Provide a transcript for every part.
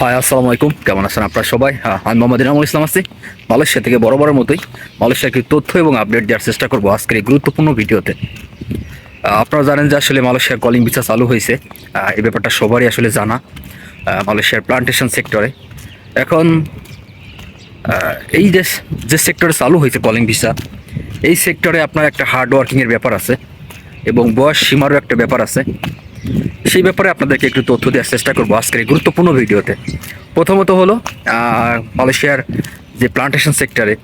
High আসসালামু আলাইকুম। কেমন আছেন আপনারা সবাই? হ্যাঁ, আমি মোহাম্মদ ইনামুল ইসলাম আছি। মালয়েশিয়া থেকে বড় বড় মতোই মালয়েশিয়াকে তথ্য এবং আপডেট দেওয়ার চেষ্টা করব আজকের এই গুরুত্বপূর্ণ ভিডিওতে। আপনারা জানেন যে আসলে মালয়েশিয়ার কলিং ভিসা চালু হয়েছে। এই ব্যাপারটা সবারই আসলে জানা মালয়েশিয়ার প্লান্টেশন সেক্টরে এখন এই যে যে সেক্টরে চালু হয়েছে কলিং ভিসা এই সেক্টরে আপনার একটা হার্ড ওয়ার্কিংয়ের ব্যাপার আছে এবং বয়স সীমারও একটা ব্যাপার আছে। সেই ব্যাপারে আপনাদেরকে একটু তথ্য দেওয়ার চেষ্টা করব আজকের এই গুরুত্বপূর্ণ ভিডিওতে। প্রথমত হলো মালয়েশিয়ার যে প্লান্টেশন সেক্টরে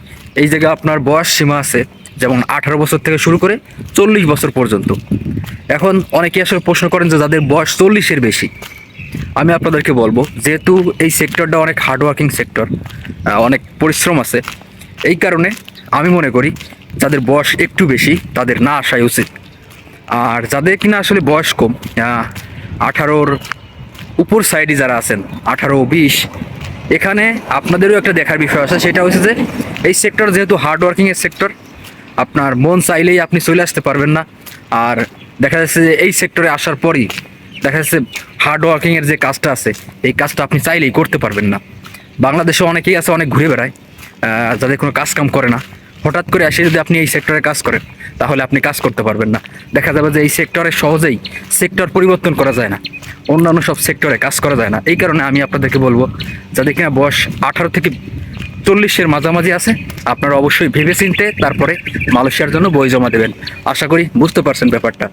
এই জায়গায় আপনার বয়স সীমা আছে যেমন আঠারো বছর থেকে শুরু করে চল্লিশ বছর পর্যন্ত। এখন অনেকে আসলে প্রশ্ন করেন যে যাদের বয়স চল্লিশের বেশি, আমি আপনাদেরকে বলব, যেহেতু এই সেক্টরটা অনেক হার্ডওয়ার্কিং সেক্টর অনেক পরিশ্রম আছে, এই কারণে আমি মনে করি যাদের বয়স একটু বেশি তাদের না আসাই উচিত। আর যাদের কিনা আসলে বয়স কম আঠারোর উপর সাইডে যারা আছেন, আঠারো, বিশ, এখানে আপনাদেরও একটা দেখার বিষয় আছে, সেটা হচ্ছে যে এই সেক্টর যেহেতু হার্ড ওয়ার্কিংয়ের সেক্টর আপনার মন চাইলেই আপনি চলে আসতে পারবেন না। আর দেখা যাচ্ছে যে এই সেক্টরে আসার পরই দেখা যাচ্ছে হার্ড ওয়ার্কিংয়ের যে কাজটা আছে, এই কাজটা আপনি চাইলেই করতে পারবেন না। বাংলাদেশে অনেকেই আছে, অনেক ঘুরে বেড়ায় যাদের কোনো কাজ কাম করে না। হঠাৎ করে এসে যদি আপনি এই সেক্টরে কাজ করেন, তাহলে আপনি কাজ করতে পারবেন না। দেখা যাবে যে এই সেক্টরে সহজেই সেক্টর পরিবর্তন করা যায় না। অন্যান্য সব সেক্টরে কাজ করা যায় না। এই কারণে আমি আপনাদেরকে বলব যাদের কিনা বয়স আঠারো থেকে চল্লিশের মাঝামাঝি আছে, আপনারা অবশ্যই ভেবে চিনতে তারপরে মালয়েশিয়ার জন্য বই জমা দেবেন। আশা করি বুঝতে পারছেন ব্যাপারটা।